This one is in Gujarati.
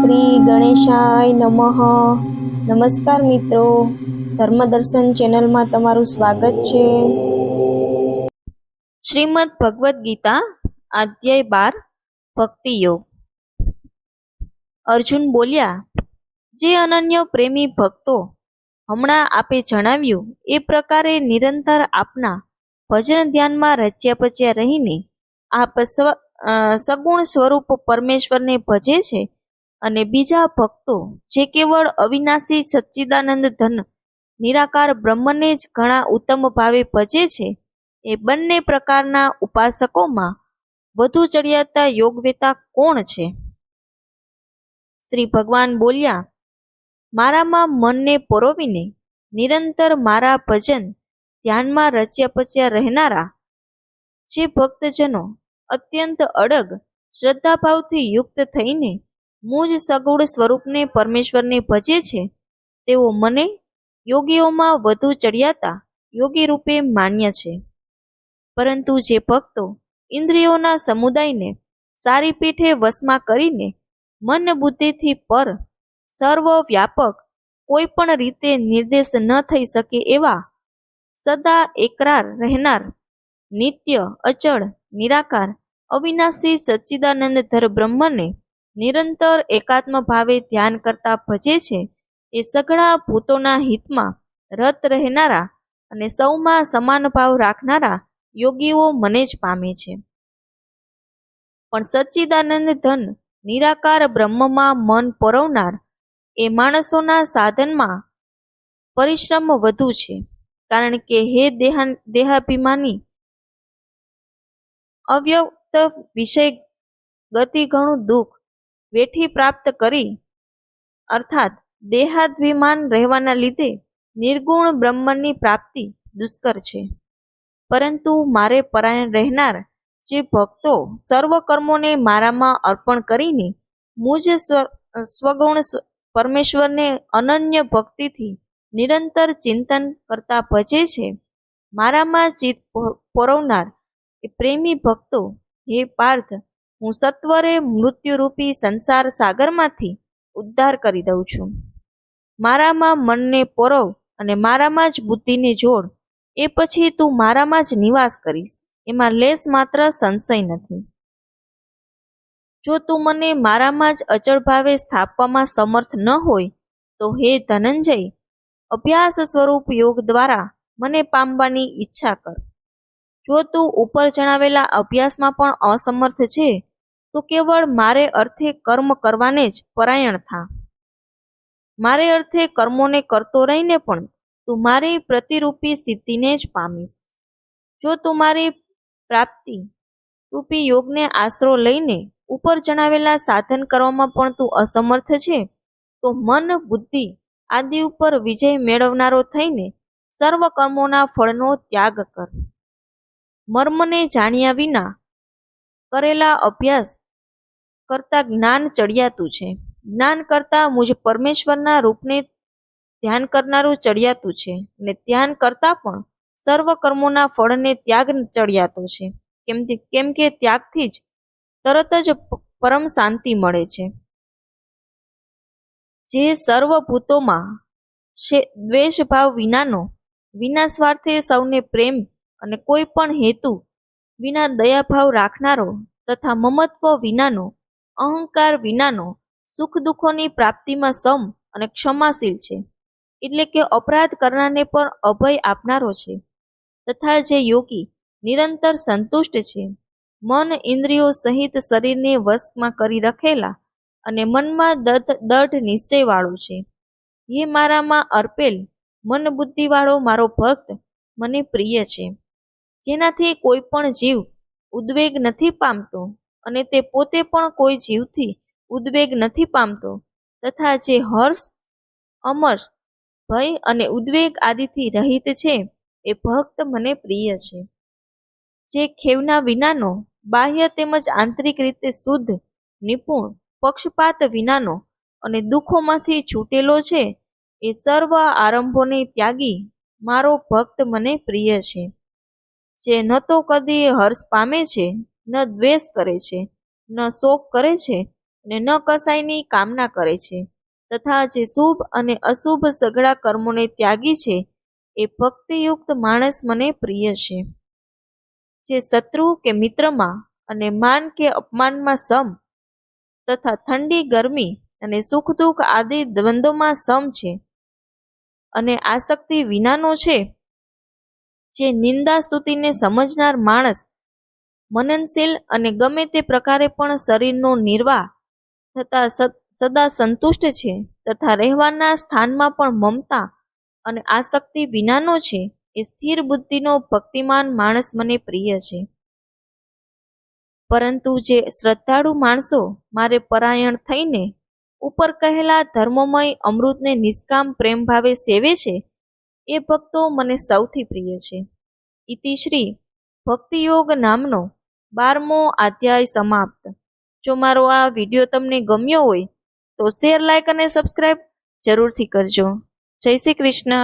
શ્રી ગણેશાય નમઃ. નમસ્કાર મિત્રો. ધર્મદર્શન ચેનલમાં તમારું સ્વાગત છે. શ્રીમદ ભગવદ્ ગીતા, અધ્યાય બાર, ભક્તિ યોગ. અર્જુન બોલ્યા, જે અનન્ય પ્રેમી ભક્તો હમણાં આપે જણાવ્યું, એ પ્રકારે નિરંતર આપના ભજન ધ્યાનમાં રચ્યા પચ્યા રહીને આપ સગુણ સ્વરૂપ પરમેશ્વરને ભજે છે અને બીજા ભક્તો જે કેવળ અવિનાશી સચ્ચિદાનંદ ધન, નિરાકાર બ્રહ્મને જ ઘણા ઉત્તમ ભાવે ભજે છે, એ બંને પ્રકારના ઉપાસકોમાં વધુ ચડિયાતા યોગવેતા કોણ છે? શ્રી ભગવાન બોલ્યા, મારામાં મનને પરોવીને નિરંતર મારા ભજન ધ્યાનમાં રચ્યા પચ્યા રહેનારા જે ભક્તજનો અત્યંત અડગ, શ્રદ્ધાભાવથી યુક્ત થઈને મૂજ સગુણ સ્વરૂપને પરમેશ્વરને ભજે છે, તેઓ મને યોગીઓમાં વધુ ચડિયાતા યોગી રૂપે માન્ય છે. પરંતુ જે ભક્તો ઇન્દ્રિયોના સમુદાયને સારી પીઠે વશમાં કરીને મન બુદ્ધિથી પર સર્વ વ્યાપક કોઈ પણ રીતે નિર્દેશ ન થઈ શકે એવા સદા એકરાર રહેનાર, નિત્ય, અચળ, નિરાકાર, અવિનાશી સચ્ચિદાનંદ બ્રહ્મને નિરંતર એકાત્મ ભાવે ધ્યાન કરતા ભજે છે એ સઘળા ભૂતોના હિતમાં રત રહેનારા અને સૌમાં સમાન ભાવ રાખનારા યોગીઓ મને જ પામે છે. પણ સચ્ચિદાનંદ ધન નિરાકાર બ્રહ્મમાં મન પરોવનાર એ માણસોના સાધનમાં પરિશ્રમ વધુ છે. કારણ કે હે દેહા દેહાભિમાની, અવ્યક્ત વિષય ગતિ ઘણું દુઃખ વેઠી પ્રાપ્ત કરી, અર્થાત દેહાભિમાન રહેવાના લીધે નિર્ગુણ બ્રહ્મની પ્રાપ્તિ દુષ્કર છે. પરંતુ મારે પરાયણ રહેનાર જે ભક્તો સર્વ કર્મોને મારામાં અર્પણ કરીને મુજ સ્વ- સ્વગુણ પરમેશ્વરને અનન્ય ભક્તિથી નિરંતર ચિંતન કરતા ભજે છે. મારામાં ચિત્ત પોરવનાર એ પ્રેમી ભક્તો, હે પાર્થ, હું સત્વરે મૃત્યુરૂપી સંસાર સાગરમાંથી ઉદ્ધાર કરી દઉં છું. મારામાં મનને પોરવ અને મારામાં જ બુદ્ધિને જોડ, એ પછી તું મારામાં જ નિવાસ કરીશ, એમાં લેશ માત્ર સંશય નથી. જો તું મને મારામાં જ અચળ ભાવે સ્થાપવામાં સમર્થ ન હોય, તો હે ધનંજય અભ્યાસ સ્વરૂપ યોગ દ્વારા મને પામવાની ઈચ્છા કર. જો તું ઉપર જણાવેલા અભ્યાસમાં પણ અસમર્થ છે, તો કેવળ મારે અર્થે કર્મ કરવાને જ પરાયણ થા. મારે અર્થે કર્મોને કરતો રહીને પણ તું મારી પ્રતિરૂપી સિદ્ધિને જ પામીશ. જો તું મારી પ્રાપ્તિ રૂપી યોગને આશરો લઈને ઉપર જણાવેલા સાધન કરવામાં પણ તું અસમર્થ છે, તો મન બુદ્ધિ આદિ ઉપર વિજય મેળવનારો થઈને સર્વ કર્મોના ફળનો ત્યાગ કર. મર્મને જાણ્યા વિના કરેલા અભ્યાસ કરતા જ્ઞાન ચડિયાતું છે. જ્ઞાન કરતા મુજ પરમેશ્વરના રૂપને ધ્યાન કરનારું ચડિયાતું છે અને ધ્યાન કરતા પણ સર્વ કર્મોના ફળને ત્યાગ ચડિયાતો છે. કેમ કેમ કે ત્યાગથી જ તરત જ પરમ શાંતિ મળે છે. જે સર્વ ભૂતોમાં છે દ્વેષ વિનાનો, વિના સ્વાર્થે સૌને પ્રેમ અને કોઈ પણ હેતુ વિના દયાભાવ રાખનારો તથા મમત્વ વિનાનો, અહંકાર વિનાનો, સુખ દુઃખોની પ્રાપ્તિમાં સમ અને ક્ષમાશીલ છે. એટલે કે અપરાધ કરનારને પણ અભય આપનારો છે. તથા જે યોગી નિરંતર સંતુષ્ટ છે, મન ઇન્દ્રિયો સહિત શરીરને વશમાં કરી રખેલા અને મનમાં દઢ દઢ નિશ્ચયવાળો છે. એ મારામાં અર્પેલ, મન બુદ્ધિવાળો મારો ભક્ત, મને પ્રિય છે. જેનાથી કોઈ પણ જીવ ઉદ્વેગ નથી પામતો અને તે પોતે પણ કોઈ જીવથી ઉદ્વેગ નથી પામતો તથા જે હર્ષ, અમર્ષ, ભય અને ઉદ્વેગ આદિથી રહિત છે એ ભક્ત મને પ્રિય છે. જે ખેવના વિનાનો બાહ્ય તેમજ આંતરિક રીતે શુદ્ધ, નિપુણ પક્ષપાત વિનાનો અને દુઃખોમાંથી છૂટેલો છે, એ સર્વ આરંભોને ત્યાગી મારો ભક્ત મને પ્રિય છે. જે ન તો કદી હર્ષ પામે છે, ન દ્વેષ કરે છે, ન શોક કરે છે અને ન કસાયની કામના કરે છે, તથા જે શુભ અને અશુભ સઘળા કર્મોને ત્યાગી છે, એ ભક્તિયુક્ત માણસ મને પ્રિય છે. જે શત્રુ કે મિત્રમાં અને માન કે અપમાનમાં સમ તથા ઠંડી, ગરમી અને સુખ દુઃખ આદિ દ્વંદ્વમાં સમ છે. અને આસક્તિ વિનાનો છે જે નિંદા સ્તુતિને સમજનાર માણસ મનનશીલ અને ગમે તે પ્રકારે પણ શરીરનો નિર્વાહ થતા સદા સંતુષ્ટ છે તથા રહેવાના સ્થાનમાં પણ મમતા અને આસક્તિ વિનાનો છે એ સ્થિર બુદ્ધિનો ભક્તિમાન માણસ મને પ્રિય છે. પરંતુ જે શ્રદ્ધાળુ માણસો મારે પરાયણ થઈને ઉપર કહેલા ધર્મમય અમૃતને નિષ્કામ પ્રેમ ભાવે સેવે છે, એ ભક્તો મને સૌથી પ્રિય છે. ઇતિશ્રી ભક્તિયોગ નામનો બારમો અધ્યાય સમાપ્ત. જો મારો આ વીડિયો તમને ગમ્યો હોય તો શેર લાઇક અને સબસ્ક્રાઈબ જરૂરથી કરજો. જય શ્રી કૃષ્ણ.